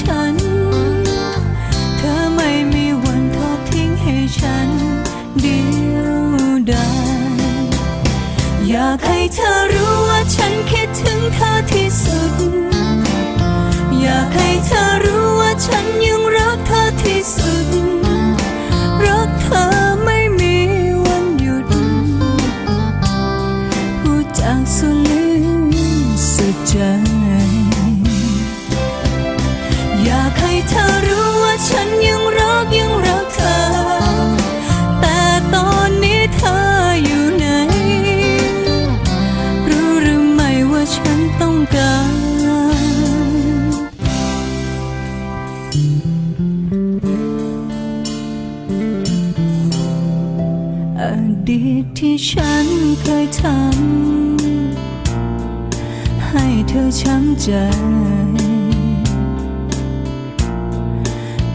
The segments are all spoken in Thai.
ฉัน เธอไม่มีวันทอดทิ้งให้ฉัน เดียวดายอยากให้เธอรู้ ต้องการอดีตที่ฉันเคยทำให้เธอช้ำใจ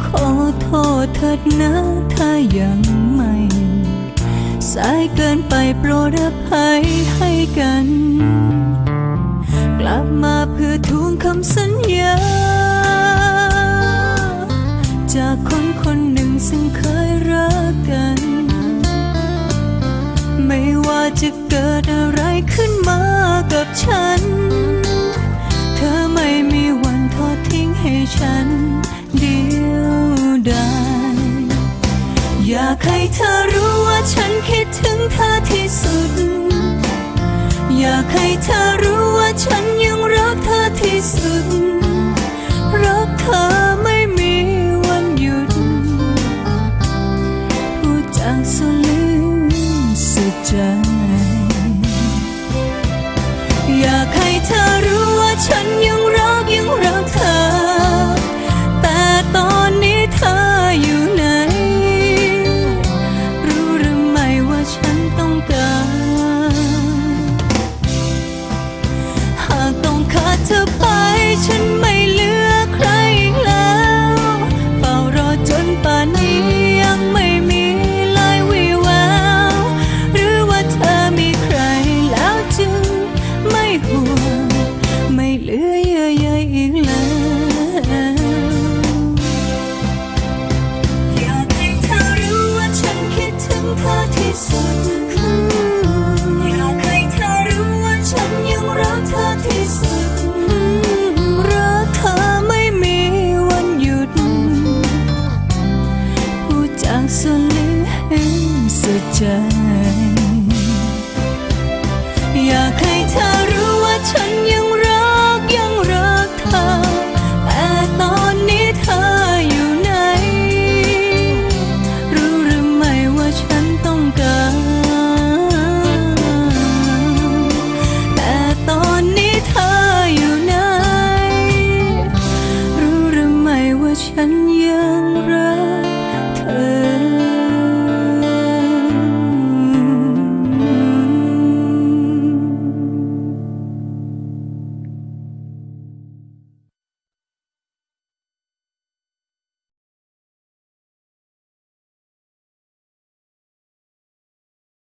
ขอโทษเถิดนะถ้ายังไม่ สายเกินไปโปรดอภัยให้กัน ลับมาเพื่อทวงคำสัญญา จากคนคนหนึ่งซึ่งเคยรักกัน ไม่ว่าจะเกิดอะไรขึ้นมากับฉัน เธอไม่มีวันทอดทิ้งให้ฉัน เดียวดายอยากให้เธอรู้ว่าฉันคิดถึงเธอที่สุด อยากให้เธอ ที่สุด รักเธอไม่มีวันหยุด พูดจากสุดลึกสุดใจ อยากให้เธอรู้ว่าฉันยังรักยังรักเธอ ไก